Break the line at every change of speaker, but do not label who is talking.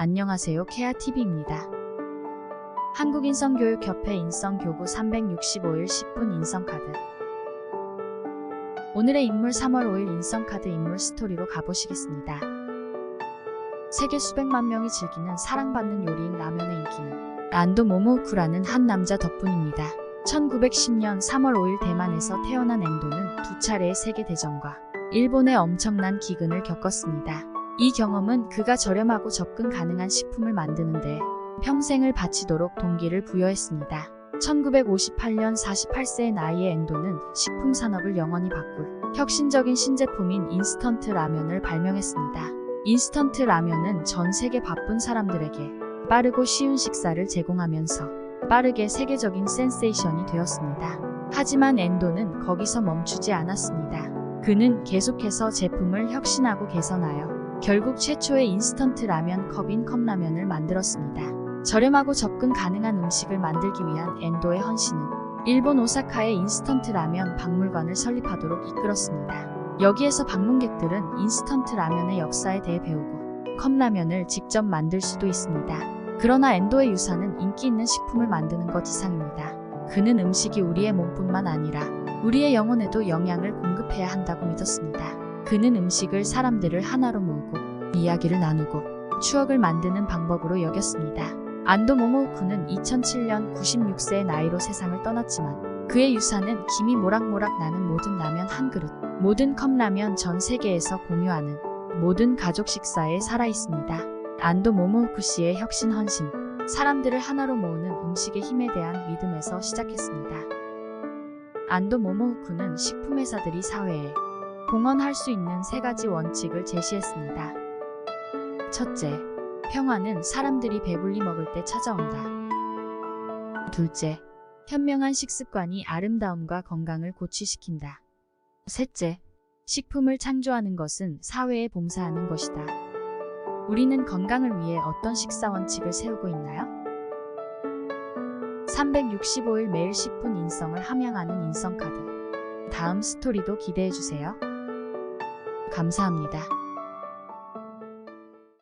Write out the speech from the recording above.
안녕하세요. 케아TV입니다. 한국인성교육협회 인성교구 365일 10분 인성카드. 오늘의 인물 3월 5일 인성카드 인물 스토리로 가보시겠습니다. 세계 수백만 명이 즐기는 사랑받는 요리인 라면의 인기는 란도 모모우쿠라는 한 남자 덕분입니다. 1910년 3월 5일 대만에서 태어난 엔도는 두 차례의 세계대전과 일본의 엄청난 기근을 겪었습니다. 이 경험은 그가 저렴하고 접근 가능한 식품을 만드는데 평생을 바치도록 동기를 부여했습니다. 1958년 48세의 나이의 엔도는 식품 산업을 영원히 바꿀 혁신적인 신제품인 인스턴트 라면을 발명했습니다. 인스턴트 라면은 전 세계 바쁜 사람들에게 빠르고 쉬운 식사를 제공하면서 빠르게 세계적인 센세이션이 되었습니다. 하지만 엔도는 거기서 멈추지 않았습니다. 그는 계속해서 제품을 혁신하고 개선하여 결국 최초의 인스턴트 라면 컵인 컵라면을 만들었습니다. 저렴하고 접근 가능한 음식을 만들기 위한 엔도의 헌신은 일본 오사카의 인스턴트 라면 박물관을 설립하도록 이끌었습니다. 여기에서 방문객들은 인스턴트 라면의 역사에 대해 배우고 컵라면을 직접 만들 수도 있습니다. 그러나 엔도의 유산은 인기 있는 식품을 만드는 것 이상입니다. 그는 음식이 우리의 몸뿐만 아니라 우리의 영혼에도 영양을 공급해야 한다고 믿었습니다. 그는 음식을 사람들을 하나로 모으고 이야기를 나누고 추억을 만드는 방법으로 여겼습니다. 안도 모모우쿠는 2007년 96세의 나이로 세상을 떠났지만 그의 유산은 김이 모락모락 나는 모든 라면 한 그릇, 모든 컵라면 전 세계에서 공유하는 모든 가족 식사에 살아있습니다. 안도 모모우쿠 씨의 혁신 헌신, 사람들을 하나로 모으는 음식의 힘에 대한 믿음에서 시작했습니다. 안도 모모우쿠는 식품회사들이 사회에 공헌할 수 있는 세 가지 원칙을 제시했습니다. 첫째, 평화는 사람들이 배불리 먹을 때 찾아온다. 둘째, 현명한 식습관이 아름다움과 건강을 고취시킨다. 셋째, 식품을 창조하는 것은 사회에 봉사하는 것이다. 우리는 건강을 위해 어떤 식사 원칙을 세우고 있나요? 365일 매일 10분 인성을 함양하는 인성카드. 다음 스토리도 기대해주세요. 감사합니다.